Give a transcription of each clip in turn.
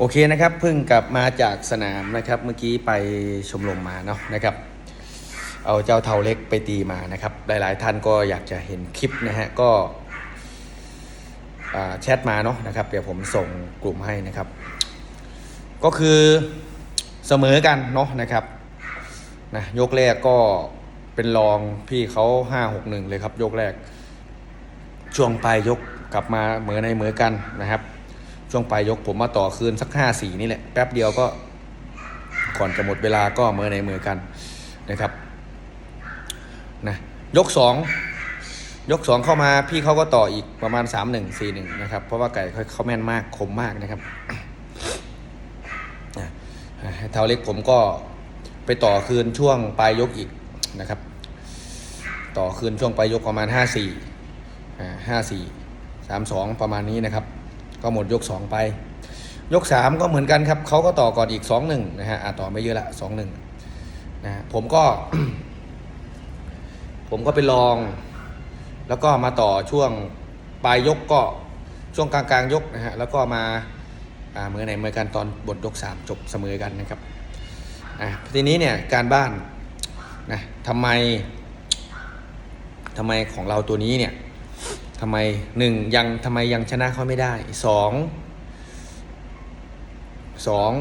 โอเคนะครับเพิ่งกลับมาจากสนามนะครับเมื่อกี้ไปชมรมมาเนาะนะครับ เอาเจ้าเทาเล็กไปตีมานะครับ หลายๆ ท่านก็อยากจะเห็นคลิปนะฮะก็แชทมาเนาะนะครับ เดี๋ยวผมส่งกลุ่มให้นะครับ ก็คือเสมอกันเนาะนะครับนะยกแรกก็เป็นรองพี่เขาห้าหกหนึ่งเลยครับ ยกแรก ช่วงปลายยกกลับมาเหมือในเหมือกันนะครับ ช่วงปลายยกผมมาต่อคืนสักห้าสี่นี่แหละแป๊บเดียวก็ก่อนจะหมดเวลาก็มือในมือกันนะครับนะยกสองยกสองเข้ามาพี่เขาก็ต่ออีกประมาณสามหนึ่งสี่หนึ่งนะครับ เพราะว่าไก่เขาเขาแม่นมากคมมากนะครับนะเท้าเล็กผมก็ไปต่อคืนช่วงปลายยกอีกนะครับ ต่อคืนช่วงปลายยกประมาณห้าสี่ห้าสี่สามสองประมาณนี้นะครับ ก็หมดยกสองไป ยกสามก็เหมือนกันครับเขาก็ต่อก่อนอีกสองหนึ่งนะฮะอะต่อไม่เยอะละสองหนึ่งนะฮะผมก็ ผมก็ไปลอง แล้วก็มาต่อช่วงปลายยกก็ช่วงกลางกลางๆยกนะฮะแล้วก็มาเมื่อไหนเมื่อกันตอนบทยกสามจบเสมอกันนะครับอะทีนี้เนี่ยการบ้านนะทำไมทำไมของเราตัวนี้เนี่ย ทำไมหนึ่งยังทำไมยังชนะเขาไม่ได้สองสอง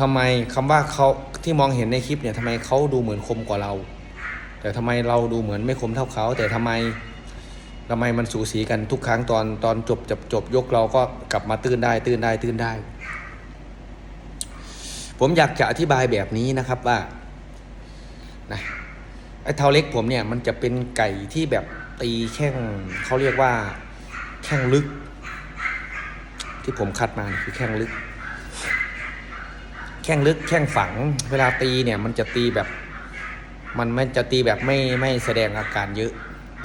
ทำไมคำว่าเขาที่มองเห็นในคลิปเนี่ยทำไมเขาดูเหมือนคมกว่าเรา แต่ทำไมเราดูเหมือนไม่คมเท่าเขา แต่ทำไมทำไมมันสูสีกันทุกครั้งตอนตอนจบจบจบยกเราก็กลับมาตื้นได้ตื้นได้ตื้นได้ ผมอยากจะอธิบายแบบนี้นะครับว่านะ ไอ้เท้าเล็กผมเนี่ยมันจะเป็นไก่ที่แบบตีแข้งเขาเรียกว่าแข้งลึก ที่ผมคัดมาคือแข้งลึก แข้งลึกแข้งฝัง เวลาตีเนี่ยมันจะตีแบบ มันไม่จะตีแบบไม่ไม่แสดงอาการเยอะ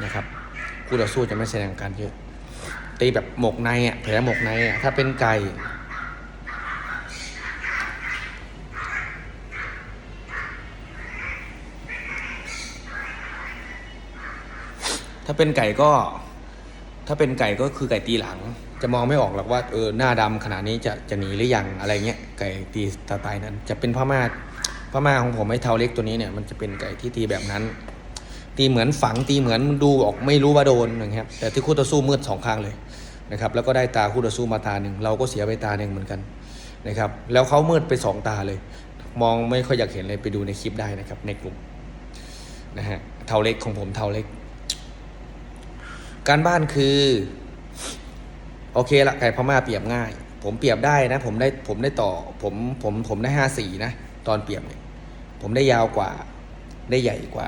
นะครับคู่ต่อสู้จะไม่แสดงอาการเยอะ ตีแบบหมกในอะแผลหมกในอะถ้าเป็นไก่ ถ้าเป็นไก่ก็ ถ้าเป็นไก่ก็คือไก่ตีหลัง จะมองไม่ออกหรอกว่าเออหน้าดำขนาดนี้จะจะหนีหรือยังอะไรเงี้ยไก่ตีสไตล์นั้น จะเป็นพม่าพม่าของผมไอ้เทาเล็กตัวนี้เนี่ยมันจะเป็นไก่ที่ตีแบบนั้น ตีเหมือนฝังตีเหมือนดูออกไม่รู้ว่าโดนนะครับแต่ที่คู่ต่อสู้มืดสองข้างเลยนะครับแล้วก็ได้ตาคู่ต่อสู้มาตาหนึ่งเราก็เสียไปตาหนึ่งเหมือนกันนะครับแล้วเขามืดไปสองตาเลย มองไม่ค่อยอยากเห็นเลยไปดูในคลิปได้นะครับในกลุ่มนะฮะเทาเล็กของผมเทาเล็ก การบ้านคือ โอเคละไก่พม่าเปรียบง่าย ผมเปรียบได้นะ ผมได้ผมได้ต่อ ผมผมผมได้ห้าสี่นะ ตอนเปรียบเนี่ยผมได้ยาวกว่า ได้ใหญ่กว่า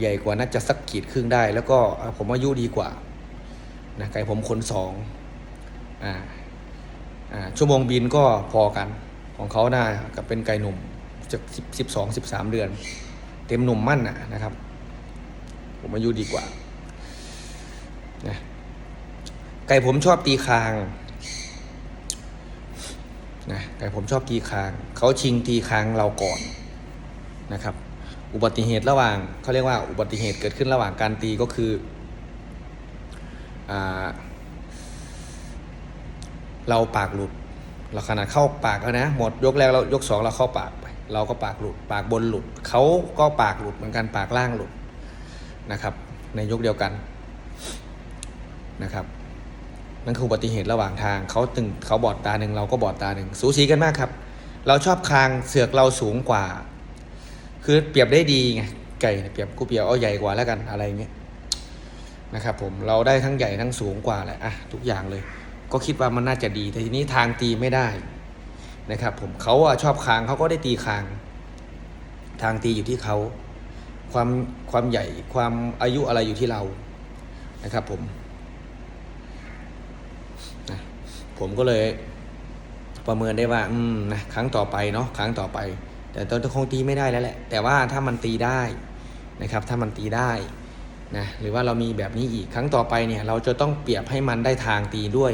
ใหญ่กว่าน่าจะสักขีดครึ่งได้ แล้วก็ผมอายุดีกว่านะไก่ผมคนสองอ่าอ่าชั่วโมงบินก็พอกันของเขาน่ากับเป็นไก่หนุ่มจะสิบสิบสองสิบสามเดือน เต็มหนุ่มมั่นนะนะครับ ผมอายุดีกว่า นะไก่ผมชอบตีคางนะไก่ผมชอบตีคาง เขาชิงตีคางเราก่อนนะครับ อุบัติเหตุระหว่างเขาเรียกว่าอุบัติเหตุเกิดขึ้นระหว่างการตีก็คืออาเราปากหลุด เราขนาดเข้าปากแล้วนะหมดยกแรกเรายกสองเราเข้าปากไปเราก็ปากหลุด ปากบนหลุด เขาก็ปากหลุดเหมือนกันปากล่างหลุดนะครับ ในยกเดียวกัน นะครับนั่นคืออุบัติเหตุระหว่างทางเขาตึงเขาบอดตาหนึ่งเราก็บอดตาหนึ่งสูสีกันมากครับ เราชอบคางเสือกเราสูงกว่า คือเปรียบได้ดีไงไก่เปรียบกูเปรียบเอาใหญ่กว่าแล้วกันอะไรเงี้ยนะครับผมเราได้ทั้งใหญ่ทั้งสูงกว่าแหละอะทุกอย่างเลย ก็คิดว่ามันน่าจะดี แต่ทีนี้ทางตีไม่ได้นะครับ ผมเขาอะชอบคางเขาก็ได้ตีคาง ทางตีอยู่ที่เขาความความใหญ่ความอายุอะไรอยู่ที่เรานะครับผมนะ ผมก็เลยประเมินได้ว่าอืมนะครั้งต่อไปเนาะครั้งต่อไป แต่ตอนนคงตีไม่ได้แล้วแหละ แต่ว่าถ้ามันตีได้นะครับ ถ้ามันตีได้นะหรือว่าเรามีแบบนี้อีกครั้งต่อไปเนี่ย เราจะต้องเปรียบให้มันได้ทางตีด้วย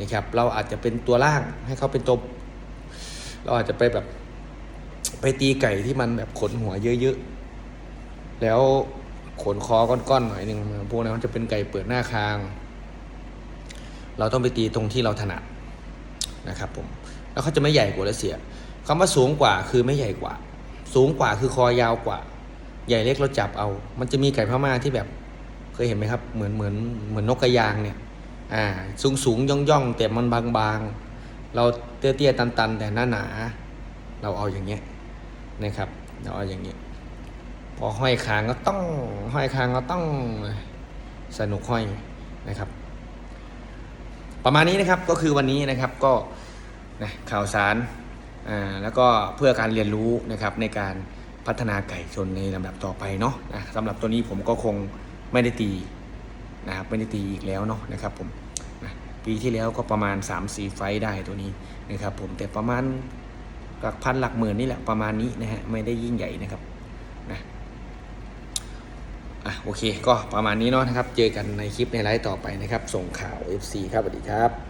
นะครับ เราอาจจะเป็นตัวล่างให้เขาเป็นตัวเราอาจจะไปแบบไปตีไก่ที่มันแบบขนหัวเยอะๆแล้วขนคอก้อนๆหน่อยหนึ่งพวกนั้มันจะเป็นไก่เปิดหน้าคาง เราต้องไปตีตรงที่เราถนัดนะครับผมแล้วเขาจะไม่ใหญ่กว่ารัสเซียคำว่าสูงกว่าคือไม่ใหญ่กว่า สูงกว่าคือคอยาวกว่า ใหญ่เล็กเราจับเอา มันจะมีไก่พม่าที่แบบเคยเห็นไหมครับเหมือนเหมือนเหมือนนกกระยางเนี่ยอ่าสูงสูงย่องย่องแต่มันบางบางเราเตี้ยเตี้ยตันตันแต่หน้าหนาเราเอาอย่างเงี้ยนะครับเราเอาอย่างเงี้ยพอห้อยคางก็ต้องห้อยคางก็ต้องสนุกห้อยนะครับ ประมาณนี้นะครับก็คือวันนี้นะครับก็นะข่าวสารอ่าแล้วก็เพื่อการเรียนรู้นะครับในการพัฒนาไก่ชนในลำดับต่อไปเนาะนะสำหรับตัวนี้ผมก็คงไม่ได้ตีนะครับไม่ได้ตีอีกแล้วเนาะนะครับผมนะปีที่แล้วก็ประมาณ 3-4 ไฟได้ตัวนี้นะครับผมแต่ประมาณหลักพันหลักหมื่นนี่แหละประมาณนี้นะฮะไม่ได้ยิ่งใหญ่นะครับนะ อะโอเค ก็ประมาณนี้เนาะนะครับ เจอกันในคลิปในไลฟ์ต่อไปนะครับ ส่งข่าว FC ครับสวัสดีครับ